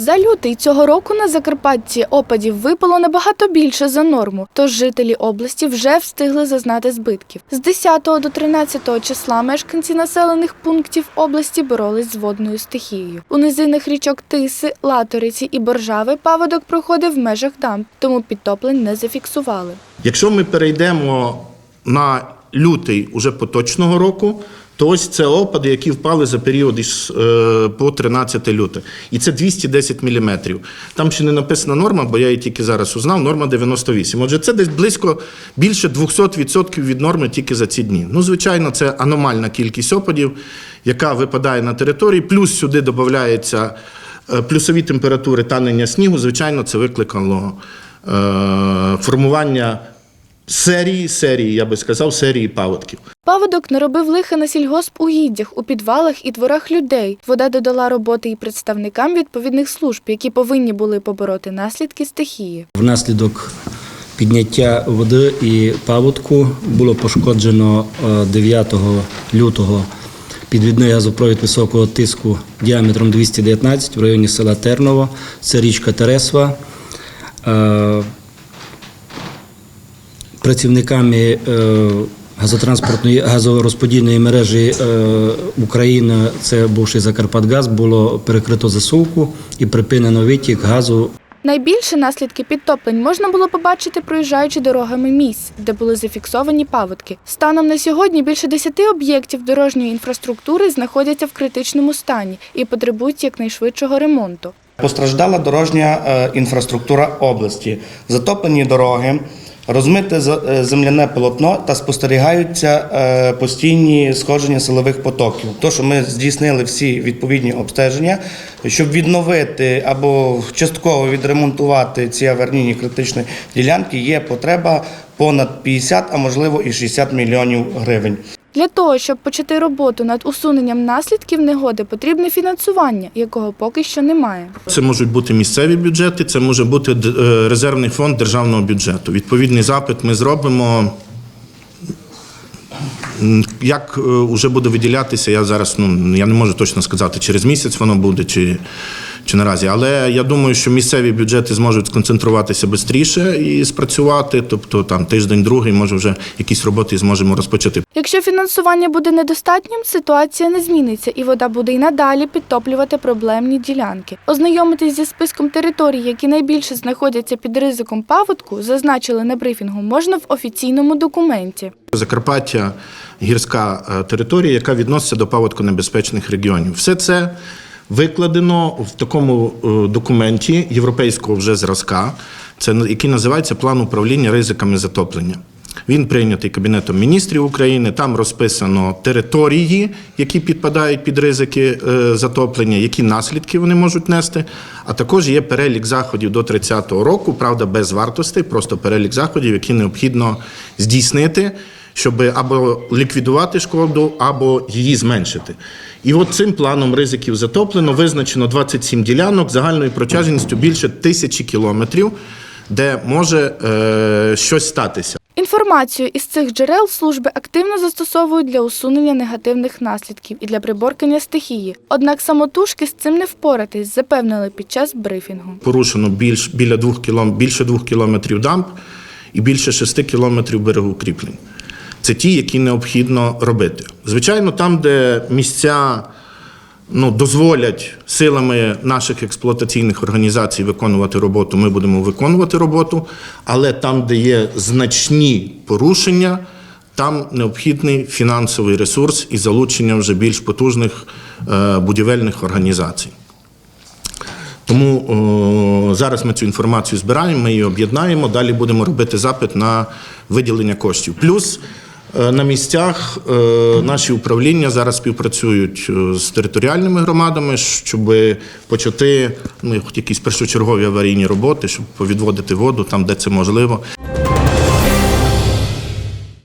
За лютий цього року на Закарпатті опадів випало набагато більше за норму, тож жителі області вже встигли зазнати збитків. З 10 до 13 числа мешканці населених пунктів області боролись з водною стихією. У низинах річок Тиси, Латориці і Боржави паводок проходив в межах дамб, тому підтоплень не зафіксували. Якщо ми перейдемо на лютий уже поточного року, то ось це опади, які впали за період із е, по 13 люте. І це 210 мм. Там ще не написана норма, бо я її тільки зараз узнав, норма 98. Отже, це десь близько більше 200% від норми тільки за ці дні. Ну, звичайно, це аномальна кількість опадів, яка випадає на території, плюс сюди додається е, плюсові температури танення снігу. Звичайно, це викликало е, формування серії, серії, я би сказав, серії паводків. Паводок наробив лиха на сільгоспугіддях, у підвалах і дворах людей. Вода додала роботи і представникам відповідних служб, які повинні були побороти наслідки стихії. Внаслідок підняття води і паводку було пошкоджено е, 9 лютого підвідний газопровід високого тиску діаметром 219 в районі села Терново. Це річка Тересва. Працівниками е, газотранспортної газорозподільної мережі е, України, це бувший Закарпатгаз, було перекрито засувку і припинено витік газу Найбільше наслідки підтоплень можна було побачити, проїжджаючи дорогами місць, де були зафіксовані паводки. Станом на сьогодні більше 10 об'єктів дорожньої інфраструктури знаходяться в критичному стані і потребують якнайшвидшого ремонту. Постраждала дорожня е, інфраструктура області, затоплені дороги, розмите е, земляне полотно та спостерігаються е, постійні сходження силових потоків. То, що ми здійснили всі відповідні обстеження, щоб відновити або частково відремонтувати ці аварійні критичні ділянки, є потреба понад 50, а можливо і 60 мільйонів гривень. Для того, щоб почати роботу над усуненням наслідків негоди, потрібне фінансування, якого поки що немає. Це можуть бути місцеві бюджети, це може бути е, резервний фонд державного бюджету. Відповідний запит ми зробимо. Як вже буде виділятися, я зараз ну я не можу точно сказати, через місяць воно буде чи, чи наразі. Але я думаю, що місцеві бюджети зможуть сконцентруватися швидше і спрацювати. Тобто там тиждень, другий, може вже якісь роботи зможемо розпочати. Якщо фінансування буде недостатнім, ситуація не зміниться, і вода буде й надалі підтоплювати проблемні ділянки. Ознайомитись зі списком територій, які найбільше знаходяться під ризиком паводку, зазначили на брифінгу, можна в офіційному документі. Закарпаття гірська е, територія, яка відноситься до паводконебезпечних регіонів. Все це викладено в такому е, документі європейського вже зразка, це який називається План управління ризиками затоплення. Він прийнятий Кабінетом міністрів України. Там розписано території, які підпадають під ризики е, затоплення, які наслідки вони можуть нести. А також є перелік заходів до 30-го року, правда, без вартостей, просто перелік заходів, які необхідно здійснити, щоб або ліквідувати шкоду, або її зменшити. І от цим планом ризиків затоплено визначено 27 ділянок загальною протяжністю більше тисячі кілометрів, де може е, щось статися. Інформацію із цих джерел служби активно застосовують для усунення негативних наслідків і для приборкання стихії. Однак самотужки з цим не впоратись, запевнили під час брифінгу. Порушено більш, біля двох кілом, більше двох кілометрів дамб і більше шести кілометрів берегоукріплень. Це ті, які необхідно робити. Звичайно, там, де місця ну, дозволять силами наших експлуатаційних організацій виконувати роботу, ми будемо виконувати роботу. Але там, де є значні порушення, там необхідний фінансовий ресурс і залучення вже більш потужних е, будівельних організацій. Тому о, зараз ми цю інформацію збираємо, ми її об'єднаємо. Далі будемо робити запит на виділення коштів. Плюс на місцях е, наші управління зараз співпрацюють е, з територіальними громадами, щоб почати ну, якісь першочергові аварійні роботи, щоб повідводити воду там, де це можливо.